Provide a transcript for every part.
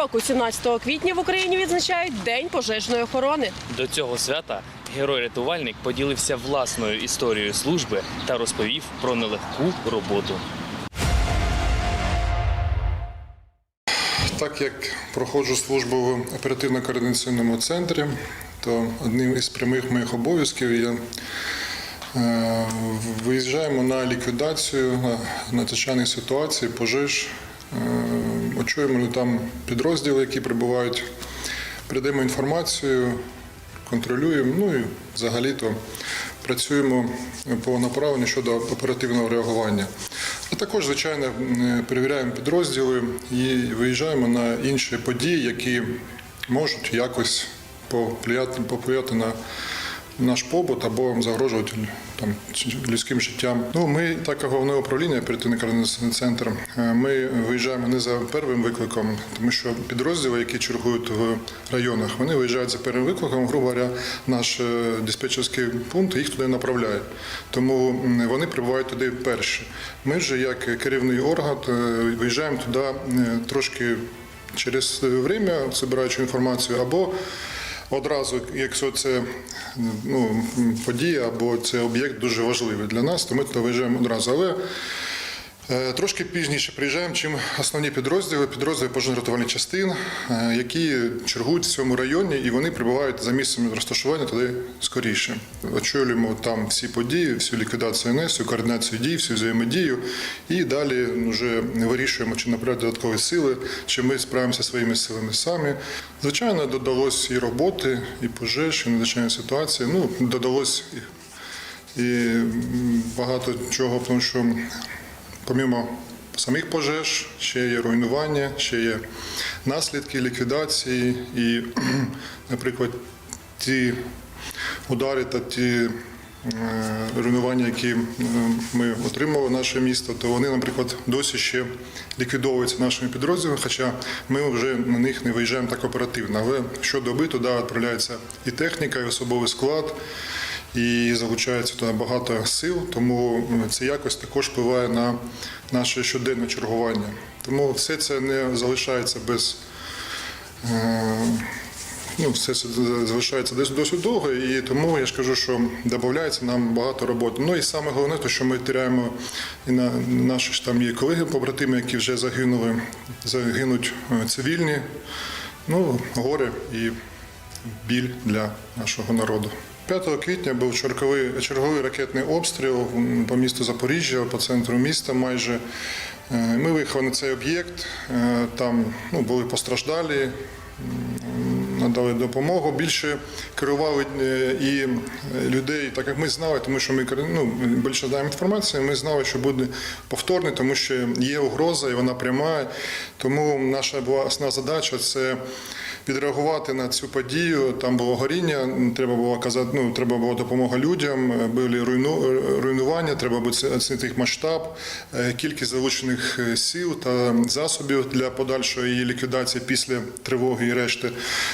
Щороку, 17 квітня, в Україні відзначають День пожежної охорони. До цього свята герой-рятувальник поділився власною історією служби та розповів про нелегку роботу. Так як проходжу службу в оперативно-координаційному центрі, то одним із прямих моїх обов'язків є е, виїжджаємо на ліквідацію на надзвичайних ситуацій, пожеж, е, очуємо там підрозділи, які прибувають, передаємо інформацію, контролюємо, ну і взагалі-то працюємо по направленню щодо оперативного реагування. А також, звичайно, перевіряємо підрозділи і виїжджаємо на інші події, які можуть якось повпливати на наш побут або загрожувати там, людським життям. Ну, ми, так як головне управління оперативний координаційний центр, е, ми виїжджаємо не за первим викликом, тому що підрозділи, які чергують в районах, вони виїжджають за первим викликом. Грубо говоря, наш е, диспетчерський пункт їх туди направляє. Тому вони прибувають туди перші. Ми вже, як керівний орган, е, виїжджаємо туди е, трошки через время, збираючи інформацію, або одразу, якщо це ну, подія або це об'єкт дуже важливий для нас, то ми виїжджаємо одразу. Але трошки пізніше приїжджаємо, чим основні підрозділи, підрозділи пожежно-рятувальних частин, е, які чергують в цьому районі, і вони прибувають за місцем розташування туди скоріше. Очолюємо там всі події, всю ліквідацію НС, координацію дій, всю взаємодію, і далі вже вирішуємо, чи направляти додаткові сили, чи ми справимося своїми силами самі. Звичайно, додалось і роботи, і пожеж, і надзвичайної ситуації. Ну, додалось і багато чого, тому що помимо самих пожеж, ще є руйнування, ще є наслідки ліквідації і, наприклад, ті удари та ті е, руйнування, які е, ми отримали в наше місто, то вони, наприклад, досі ще ліквідовуються нашими підрозділами, хоча ми вже на них не виїжджаємо так оперативно. Але щодоби туди відправляється і техніка, і особовий склад, і залучається туди багато сил, тому це якось також впливає на наше щоденне чергування. Тому все це не залишається без. е, Ну, все це залишається десь досить довго, і тому я ж кажу, що додається нам багато роботи. Ну і саме головне, те, що ми теряємо і на наші ж там є колеги побратими, які вже загинули, загинуть е, цивільні. Ну, горе і біль для нашого народу. 5 квітня був черговий, черговий ракетний обстріл по місту Запоріжжя, по центру міста майже. Е, Ми виїхали на цей об'єкт, е, там ну, були постраждалі, надали допомогу. Більше керували е, і людей, так як ми знали, тому що ми ну, більше знаємо інформацію, ми знали, що буде повторний, тому що є угроза і вона пряма. Тому наша була основна задача це відреагувати на цю подію. Там було горіння, треба було казати, ну треба була допомога людям, були руйну, руйнування, треба було оцінити їх масштаб, е, кількість залучених е, сил та засобів для подальшої її ліквідації після тривоги і решти.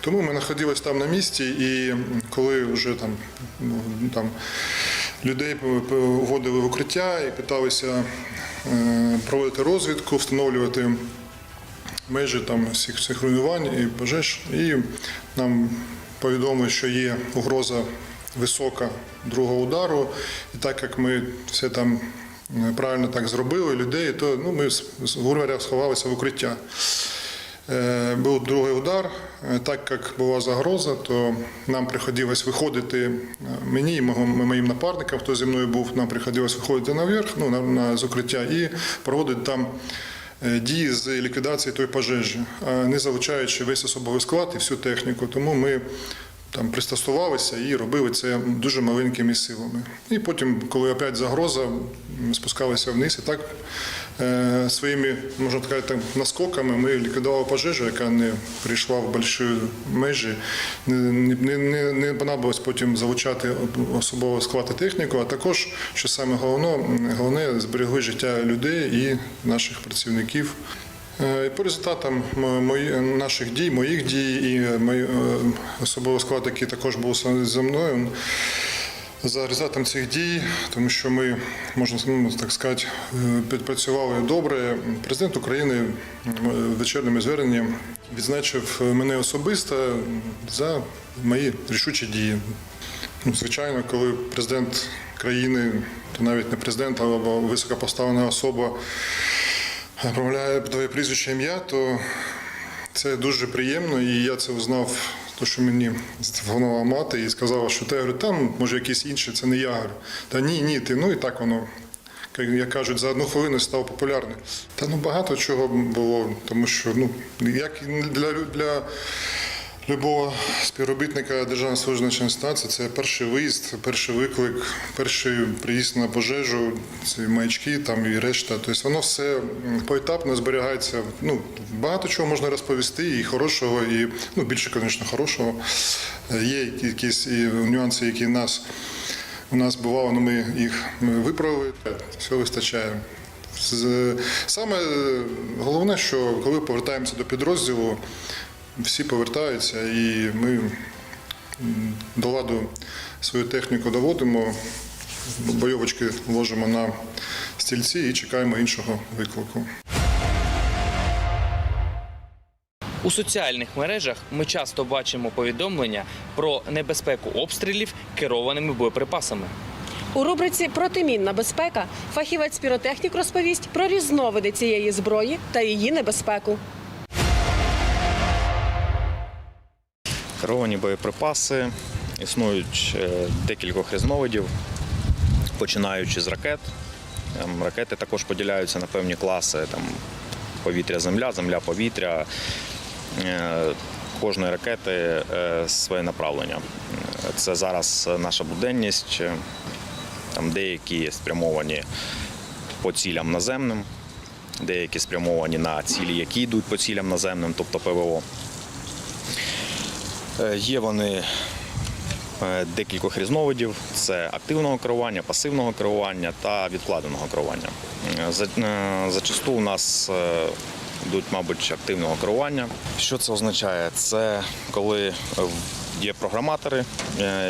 Тому ми знаходилися там на місці, і коли вже там, ну, там людей вводили в укриття і питалися е, проводити розвідку, встановлювати межі там всіх всіх руйнувань і пожеж. І нам повідомили, що є угроза висока другого удару. І так як ми все там е, правильно так зробили, людей, то ну, ми говоря, сховалися в укриття. Е, Був другий удар. Е, Так як була загроза, то нам приходилось виходити мені і моїм напарникам, хто зі мною був, нам приходилось виходити наверх, ну, на, на, з укриття і проводити там дії з ліквідації тої пожежі, не залучаючи весь особовий склад і всю техніку. Тому ми там пристосувалися і робили це дуже маленькими силами. І потім, коли опять загроза, спускалися вниз і так е, своїми, можна сказати, наскоками ми ліквідували пожежу, яка не прийшла в великі межі. Не, не, не, понадобилось потім залучати особовий склад і техніку, а також, що саме головне, головне зберегли життя людей і наших працівників. Е, По результатам мої- наших дій, моїх дій і мої- е, особовий склад, який також був зі мною, за результатом цих дій, тому що ми, можна ну, так сказати, е, підпрацювали добре. Президент України м, вечірнім зверненням відзначив мене особисто за мої рішучі дії. Ну, Звичайно, коли президент країни, то навіть не президент, або високопоставлена особа промовляє твоє прізвище ім'я, то це дуже приємно, і я це узнав, то що мені зателефонувала мати і сказала, що говорю, там може якийсь інший, це не я. говорю. Та ні, ні, ти ну і так воно. Як кажуть, за одну хвилину став популярним. Та ну багато чого було, тому що ну як для, для любого співробітника Державної служби ситуацій це перший виїзд, перший виклик, перший приїзд на пожежу, ці маячки там і решта. Тобто воно все поетапно зберігається. Ну багато чого можна розповісти, і хорошого, і ну більше, звісно, хорошого. Є якісь і нюанси, які нас у нас бувало, але ми їх виправили. Все вистачає. Саме головне, що коли повертаємося до підрозділу, всі повертаються і ми до ладу свою техніку доводимо, бойовочки ложимо на стільці і чекаємо іншого виклику. У соціальних мережах ми часто бачимо повідомлення про небезпеку обстрілів керованими боєприпасами. У рубриці Протимінна безпека фахівець піротехнік розповість про різновиди цієї зброї та її небезпеку. Керовані боєприпаси існують е, декількох різновидів, починаючи з ракет. Ем, Ракети також поділяються на певні класи там, повітря-земля, земля-повітря. Е, Кожної ракети е, своє направлення. Це зараз наша буденність. Там деякі спрямовані по цілям наземним, деякі спрямовані на цілі, які йдуть по цілям наземним, тобто ПВО. Е, Є вони е, декількох різновидів: це активного керування, пасивного керування та відкладеного керування. Е, За- Зачасту у нас йдуть, мабуть, активного керування. Що це означає? Це коли є програматори,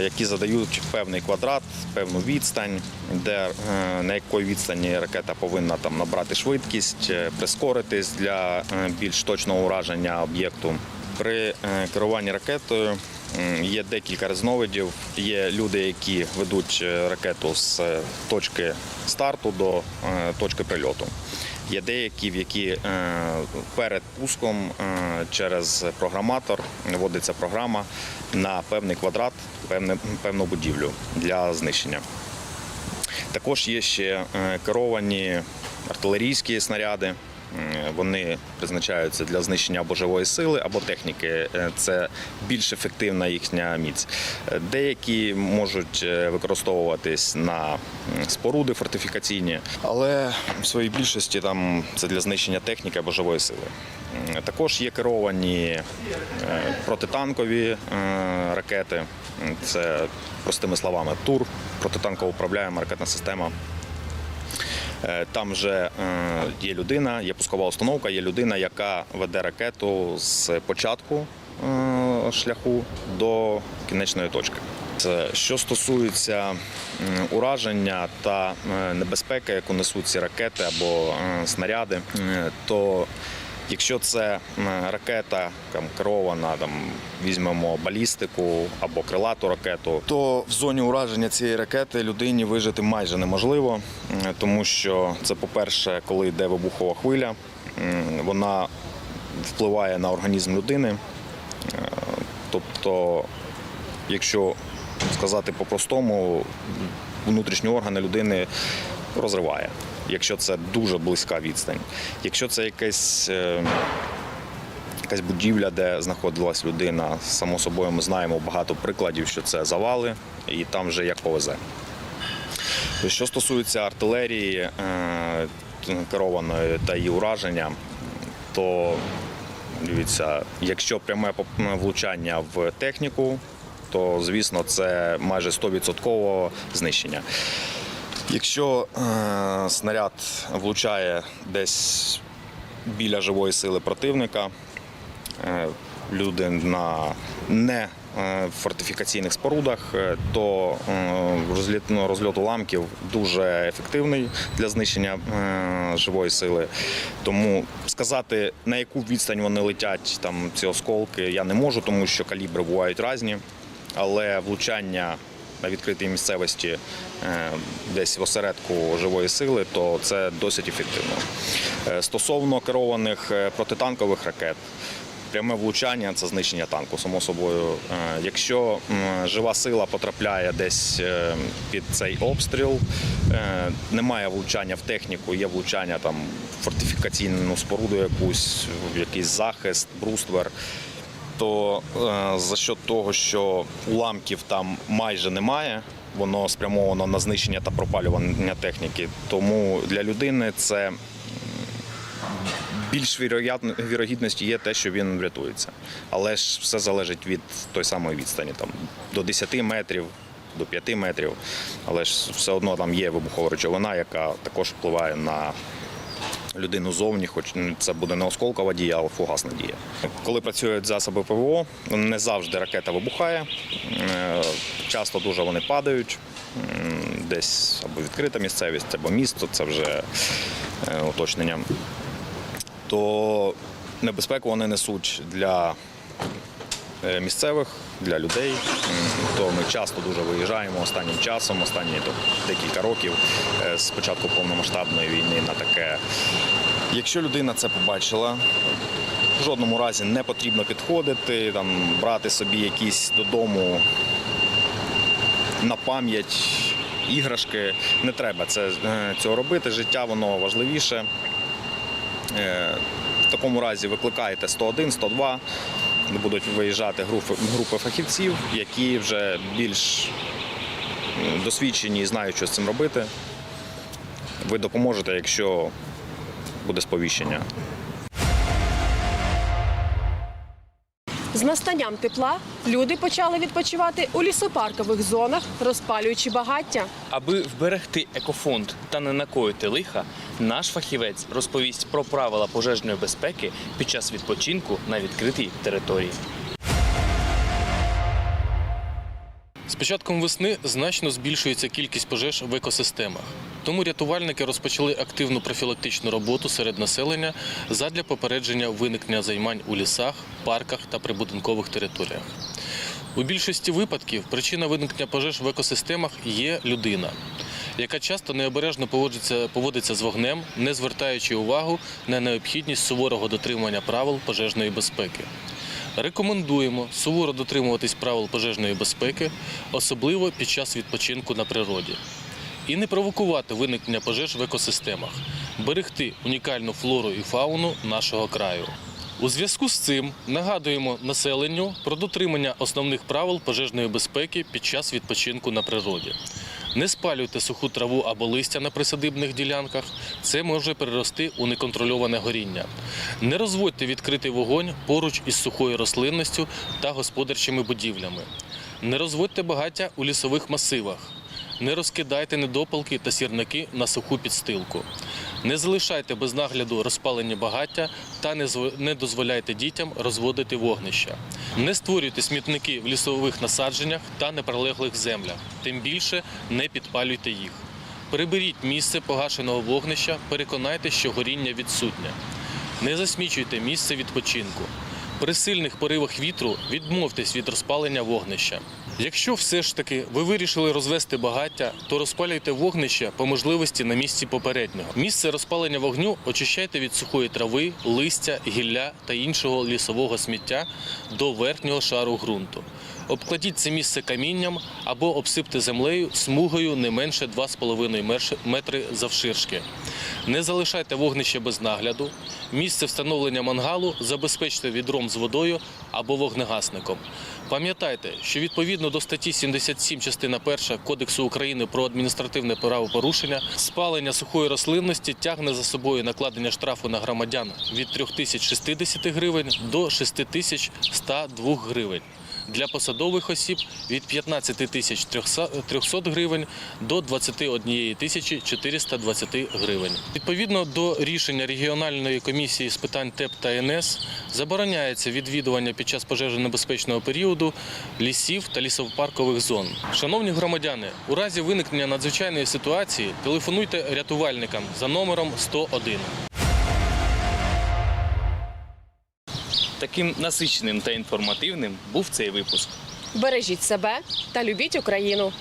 які задають певний квадрат, певну відстань, де на якої відстані ракета повинна там набрати швидкість, прискоритись для більш точного ураження об'єкту. При е, керуванні ракетою є декілька різновидів. Є люди, які ведуть е, ракету з е, точки старту до точки прильоту. Є деякі, в які перед пуском через програматор вводиться програма на певний квадрат, певну будівлю для знищення. Також є ще керовані артилерійські снаряди. М, Вони призначаються для знищення або живої сили, або техніки. Е, Це більш ефективна їхня міць. Е, Деякі можуть е, використовуватись на споруди фортифікаційні, але в своїй більшості там це для знищення техніки або сили. Також є керовані е, протитанкові е, ракети. Це простими словами ТУР, протитанково управляєма ракетна система. Е, Там вже е, є людина, є пускова установка, є людина, яка веде ракету з початку е, шляху до кінечної точки. Що стосується ураження та небезпеки, яку несуть ці ракети або снаряди, то Якщо це ракета там, керована, там, візьмемо балістику або крилату ракету, то в зоні ураження цієї ракети людині вижити майже неможливо, тому що це, по-перше, коли йде вибухова хвиля, вона впливає на організм людини. Е, Тобто, якщо сказати по-простому, внутрішні органи людини розриває, якщо це дуже близька відстань. Якщо це якесь. е, Якась будівля, де знаходилась людина, само собою ми знаємо багато прикладів, що це завали, і там вже як повезе. Що стосується артилерії е, керованої та її ураження, то дивіться, якщо пряме влучання в техніку, то звісно це майже 100% знищення. Якщо е, снаряд влучає десь біля живої сили противника, е, людина не е, фортифікаційних спорудах, е, то е, розліт, ну, розльот уламків дуже ефективний для знищення е, живої сили. Тому сказати, на яку відстань вони летять там ці осколки, я не можу, тому що калібри бувають різні, але влучання на відкритій місцевості е, десь в осередку живої сили, то це досить ефективно. Е, Стосовно керованих е, протитанкових ракет, пряме влучання це знищення танку, само собою. Якщо жива сила потрапляє десь під цей обстріл, немає влучання в техніку, є влучання там в фортифікаційну споруду якусь, в якийсь захист, бруствер то е, за що того, що уламків там майже немає, воно спрямовано на знищення та пропалювання техніки. Тому для людини це більш вірогідності є те, що він врятується. Але ж все залежить від той самої відстані, там до 10 метрів. До 5 метрів, але ж все одно там є вибухова речовина, яка також впливає на людину зовні, хоч це буде не осколкова дія, а фугасна дія. Коли працюють засоби ПВО, не завжди ракета вибухає. Е, Часто дуже вони падають. Десь або відкрита місцевість, або місто, це вже е, уточнення. То небезпеку вони несуть для місцевих, для людей. То ми часто дуже виїжджаємо останнім часом, останні то, декілька років е, з початку повномасштабної війни на таке. Якщо людина це побачила, в жодному разі не потрібно підходити, там, брати собі якісь додому на пам'ять іграшки. Не треба це, е, цього робити. Життя воно важливіше. Е, В такому разі викликаєте 101, 102, будуть виїжджати групи, групи фахівців, які вже більш досвідчені і знають, що з цим робити. Ви допоможете, якщо буде сповіщення. З настанням тепла люди почали відпочивати у лісопаркових зонах, розпалюючи багаття. Аби вберегти екофонд та не накоїти лиха, наш фахівець розповість про правила пожежної безпеки під час відпочинку на відкритій території. Початком весни значно збільшується кількість пожеж в екосистемах. Тому рятувальники розпочали активну профілактичну роботу серед населення задля попередження виникнення займань у лісах, парках та прибудинкових територіях. У більшості випадків причина виникнення пожеж в екосистемах є людина, яка часто необережно поводиться, поводиться з вогнем, не звертаючи увагу на необхідність суворого дотримання правил пожежної безпеки. Рекомендуємо суворо дотримуватись правил пожежної безпеки, особливо під час відпочинку на природі. І не провокувати виникнення пожеж в екосистемах, берегти унікальну флору і фауну нашого краю. У зв'язку з цим нагадуємо населенню про дотримання основних правил пожежної безпеки під час відпочинку на природі. Не спалюйте суху траву або листя на присадибних ділянках. Це може перерости у неконтрольоване горіння. Не розводьте відкритий вогонь поруч із сухою рослинністю та господарчими будівлями. Не розводьте багаття у лісових масивах. Не розкидайте недопалки та сірники на суху підстилку. Не залишайте без нагляду розпалені багаття та не дозволяйте дітям розводити вогнища. Не створюйте смітники в лісових насадженнях та неприлеглих землях. Тим більше не підпалюйте їх. Приберіть місце погашеного вогнища, переконайте, що горіння відсутнє. Не засмічуйте місце відпочинку. При сильних поривах вітру відмовтесь від розпалення вогнища. Якщо все ж таки ви вирішили розвести багаття, то розпалюйте вогнище по можливості на місці попереднього. Місце розпалення вогню очищайте від сухої трави, листя, гілля та іншого лісового сміття до верхнього шару ґрунту. Обкладіть це місце камінням або обсипте землею смугою не менше 2,5 метри завширшки. Не залишайте вогнище без нагляду. Місце встановлення мангалу забезпечте відром з водою або вогнегасником. Пам'ятайте, що відповідно до статті 77 частина 1 Кодексу України про адміністративне правопорушення, спалення сухої рослинності тягне за собою накладення штрафу на громадян від 3060 гривень до 6102 гривень. Для посадових осіб від 15 тисяч 300 гривень до 21 тисячі 420 гривень. Відповідно до рішення регіональної комісії з питань ТЕП та НС забороняється відвідування під час пожежонебезпечного періоду лісів та лісопаркових зон. Шановні громадяни, у разі виникнення надзвичайної ситуації телефонуйте рятувальникам за номером 101. Таким насиченим та інформативним був цей випуск. Бережіть себе та любіть Україну.